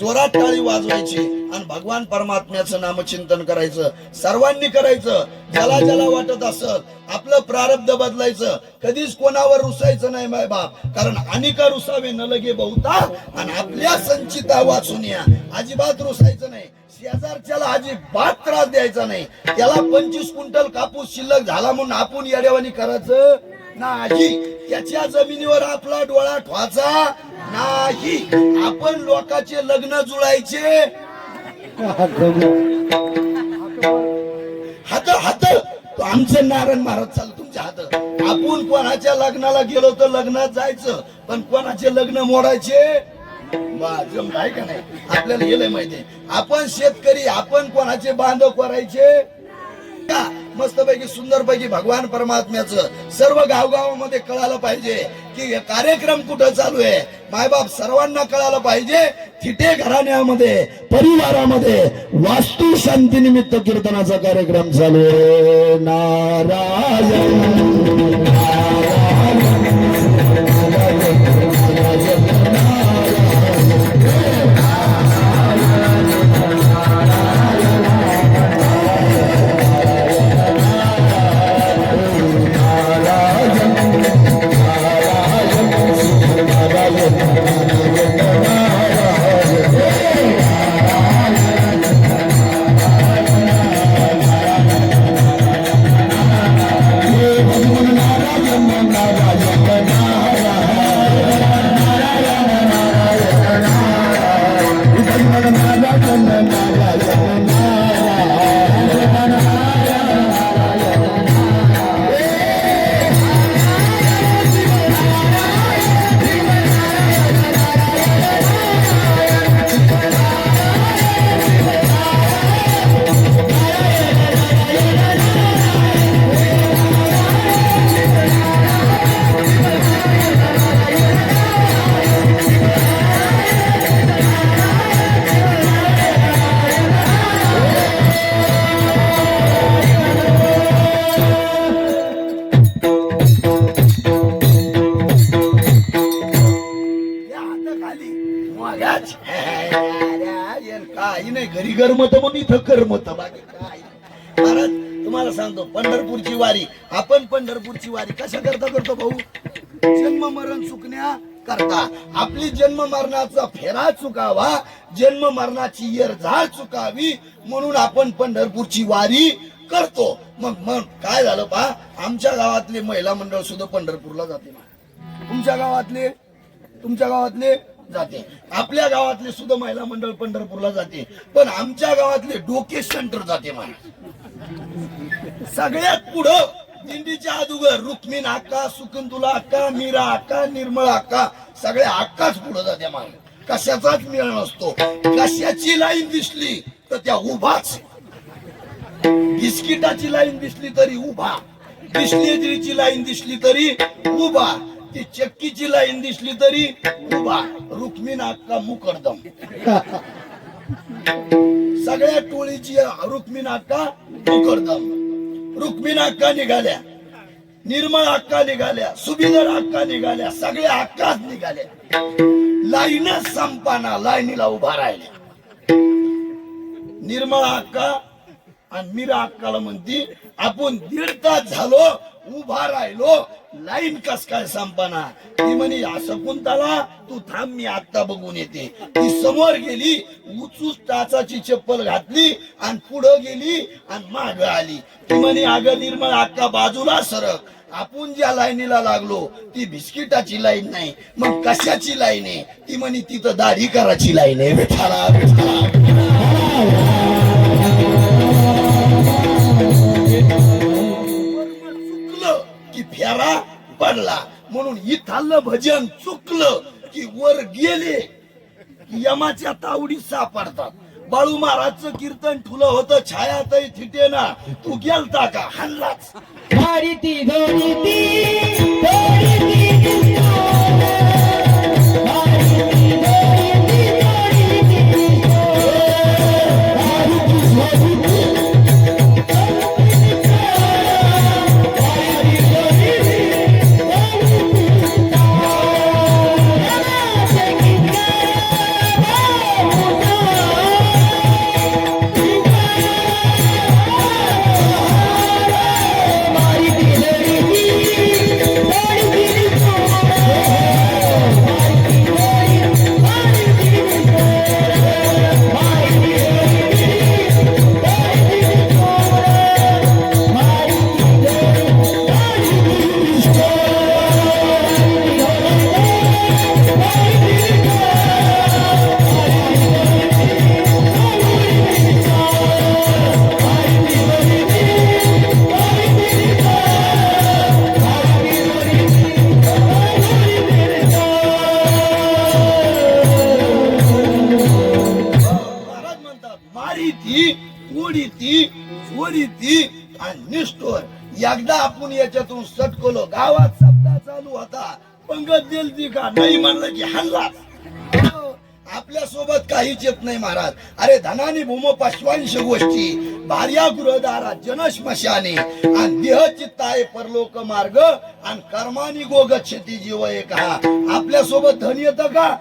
जोरात टाळी वाजवायची आणि भगवान परमात्म्याचं नामचिंतन करायचं. सर्वांनी करायचं. ज्याला ज्याला वाटत असत आपलं प्रारब्ध बदलायचं. कधीच कोणावर रुसायचं नाही माय बाप. कारण अनिका रुसावे न लगे बहुता. आणि आपल्या संचिता वाचून या. अजिबात रुसायचं नाही. शेजारच्याला अजिबात त्रास द्यायचा नाही. त्याला पंचवीस क्विंटल कापूस शिल्लक झाला म्हणून आपण येड्यावानी करायचं? नाही. त्याच्या जमिनीवर आपला डोळा ठवाचा नाही. आपण लोकांचे लग्न जुळायचे. हात हात. आमचे नारायण महाराज चाल तुमच्या हात. आपण कोणाच्या लग्नाला गेलो तर लग्नात जायचं पण कोणाचे लग्न मोडायचे? वा, का नाही? आपल्याला गेलंय माहिती आपण शेतकरी आपण कोणाचे बांधव करायचे? का? मस्तपैकी सुंदरपैकी भगवान परमात्म्याचं सर्व गावगावामध्ये कळालं पाहिजे की कार्यक्रम कुठं चालू आहे. मायबाप सर्वांना कळालं पाहिजे थिटे घराण्यामध्ये परिवारामध्ये वास्तू शांती निमित्त कीर्तनाचा कार्यक्रम चालू आहे. नारायण. घरी गरमत म्हणून इथं करमत बाकी काय? महाराज तुम्हाला सांगतो पंढरपूरची वारी. आपण पंढरपूरची वारी कशा करता करतो भाऊ? जन्म मरण चुकण्या करता. आपली जन्म मरणाचा फेरा चुकावा जन्म मरणाची येरझाळ चुकावी म्हणून आपण पंढरपूरची वारी करतो. मग मग काय झालं पा आमच्या गावातले महिला मंडळ सुद्धा पंढरपूरला जाते तुमच्या गावातले? तुमच्या गावातले? जाते. आपल्या गावातले सुद्धा महिला मंडळ पंढरपूरला जाते. पण आमच्या गावातले डोके सेंटर जाते मला सगळ्यात पुढं दिंडीच्या अगोदर रुक्मिण अक्का सुकुंतुला अक्का मीरा अक्का निर्मळ अक्का सगळ्या अक्काच पुढं जाते मला कशाचाच मेळ नसतो. कशाची लाईन दिसली तर त्या उभाच. बिस्किटाची लाईन दिसली तरी उभा. बिस्लेजरीची लाईन दिसली तरी उभा. ती चक्कीची लाईन दिसली तरी उभा रुक्मिण मुकडदम सगळ्या टोळीची रुक्मिण अक्का मुकडदम रुक्मिण अक्का निघाल्या निर्मळ अक्का निघाल्या सुभेदार अक्का निघाल्या सगळ्या अक्काच निघाल्या. लाईनच संपाना लाईनीला उभा राहिल्या निर्मळ अक्का आणि मीरा अक्काला म्हणती आपण दीड तास झालो उभा राहिलो. लाईन कस काय संपना ती म्हणे असं कोणताला तू थांब मी आत्ता बघून येते. ती समोर गेली उचूच टाचाची चप्पल घातली आणि पुढं गेली आणि माग आली. ती म्हणे अगं निर्मळ अक्का बाजूला सरक. आपण ज्या लाईनीला लागलो ती बिस्किटाची लाईन नाही. मग कशाची लाईन आहे? ती म्हणे तिथं दाढी करायची लाईन आहे. बेठाला बेठाला. भजन चुकलं की वर गेले. यमाच्या तावडीत सापडतात. बाळू महाराजचं कीर्तन ठुलं होतं छायातही थिटे ना तू गेलता का? हल्लाच. निष्ठोर. एकदा आपण याच्यातून सटकलो गावात सप्ताह चालू होता. पंगत दिलती का? नाही म्हणलं की हल्ला. हो, आपल्यासोबत काहीच येत नाही महाराज. अरे धनानी भूम पश्वांश गोष्टी. भार्या गृहदारा जनश्मशाने. आणि देह चित्त आहे परलोक मार्ग. आणि कर्मानी गोगच्छती जीव एक हा. आपल्यासोबत धन येतं का?